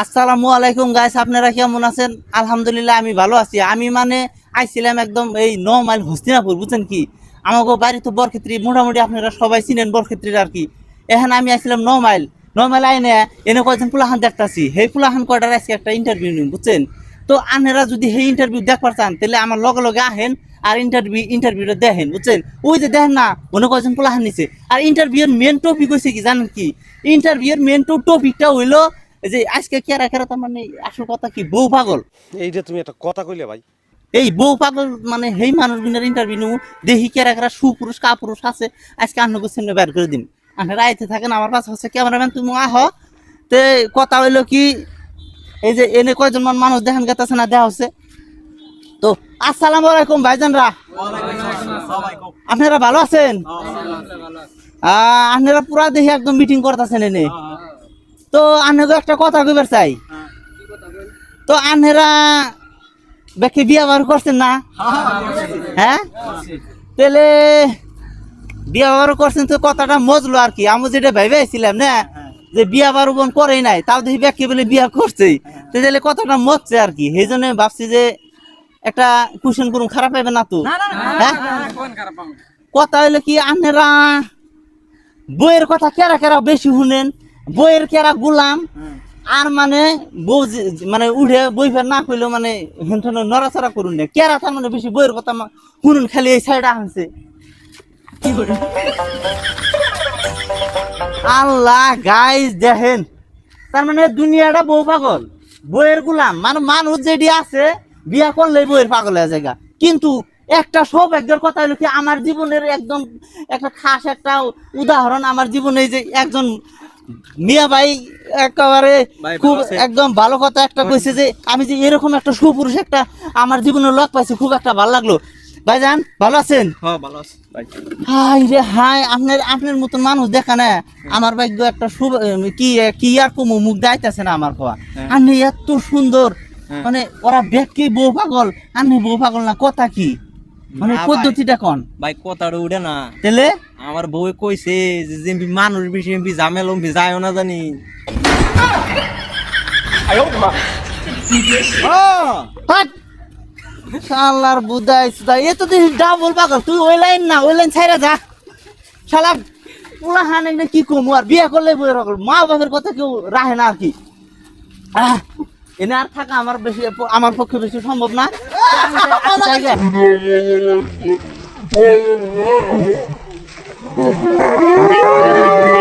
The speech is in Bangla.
আসসালামু আলাইকুম গাইস, আপনারা কেমন আছেন? আলহামদুলিল্লাহ আমি ভালো আছি। আমি মানে আইছিলাম একদম এই ন মাইল হস্তিনাপুর, বুঝছেন কি? আমাকে বাড়ি তো বরক্ষেত্রী, মোটামুটি আপনারা সবাই চিনেন বরক্ষেত্রীর আর কি। এখানে আমি আইছিলাম ন মাইল ন মাইল আইনে এনে কয়েকজন ফুলাহান দেখতাছি। সেই ফুলাহান কয়টার আজকে একটা ইন্টারভিউ নিন বুঝছেন? তো আনেরা যদি সেই ইন্টারভিউ দেখবার চান, তাহলে আমার লগে লগে আহেন আর ইন্টারভিউ ইন্টারভিউটা দেখেন, বুঝছেন? ওই যে দেখেন না, মনে কয়েকজন পোলাহান নিছে? আর ইন্টারভিউর মেন টপিক হয়েছে কি, জানেন কি? ইন্টারভিউর মেন টপিকটা হইল যে আজকে কেরা কেরা তার মানে আসল কথা কি বউ পাগল? এইটা তুমি একটা কথা কইলে ভাই। এই বউ পাগল মানে সেই মানুষগুলোর ইন্টারভিউ নিউ দেখি কেরা কেরা সুপুরুষ কাপুরুষ আছে আজকে আপনাকে সামনে বের করে দিন আপনি রাইতে থাকেন আমার পাশে হচ্ছে ক্যামেরাম্যান তুমি আহ। তে কথা হইল কি এই যে এনে কয়জন মান মানুষ দেখেন গেতেছে না দেওয়া হচ্ছে। তো আসসালামু আলাইকুম ভাইজানরা। আপনারা ভালো আছেন? আহ, আপনারা পুরা দেখি একদম মিটিং করতেছেন এনে। তো আপনাকে একটা কথা কইবার চাই। তো আনেরা বেকে বিয়া বার করছেন না? হ্যাঁ তাহলে বিয়া বার করছেন তো কথাটা মজলো আর কি। আমি যেটা ভেবে আইছিলাম না যে বিয়া বার বোন করে নাই তাও দেখি বেকে বলে বিয়া করছে। তো তাহলে কথাটা মজছে আর কি। সেই জন্য ভাবছি যে একটা কুশন করুন খারাপ হবে না তো? হ্যাঁ? কথা হইল কি আনেরা বইয়ের কথা কেরা কেরা বেশি শুনেন? বইয়ের কেরা গুলাম আর মানে বউ মানে উঠে বই ফের না কইলেও মানে হেনঠেন নড়াচড়া করুন না। কেরা তার মানে বেশি বইয়ের কথা শুনুন খালি এই সাইডে আনছে কি করে? আল্লাহ গাইজ দেখেন। তার মানে দুনিয়াটা বউ পাগল বইয়ের গুলাম। মানে মানুষ যেটি আছে বিয়া করলে বইয়ের পাগল হয়ে জায়গা কিন্তু একটা সৌভাগ্যের কথা হলো কি আমার জীবনের একদম একটা খাস একটা উদাহরণ আমার জীবনে যে একজন মিয়া ভাই একেবারে খুব একদম ভালো কথা একটা কইছে যে আমি যে এরকম একটা সুপুরুষ একটা আমার জীবনে লোক পাইছি খুব একটা ভালো লাগল। ভাইজান ভালো আছেন? হ্যাঁ হাই রে হাই আপনার আপনার মতন মানুষ দেখা না। আমার ভাগ্য একটা কি কি আর কমু মুখ দাইতেছে না আমার খাওয়া আপনি এত সুন্দর। মানে ওরা ব্যক্তি বউ পাগল আপনি বউ পাগল না কথা কি? মানে পদ্ধতিটা কোন? ভাই কথাটা উঠে না। তাহলে? আমার বউ কইছে যে যেমনি মানুষ বেশি এমপি জামেল এমপি যায়ও না জানি। শালার বুদাই সুদাই এ তো তুই ডাবল পাগল তুই ওই লাইন না ওই লাইন ছাইরা যা। শালা পোলা হান এনে কি কমু আর বিয়ে করলে বইয়ের পাগল মা বাবার কথা কেউ রাহে না আর কি। এনে আর থাকা আমার বেশি আমার পক্ষে বেশি সম্ভব না। Oh, my God.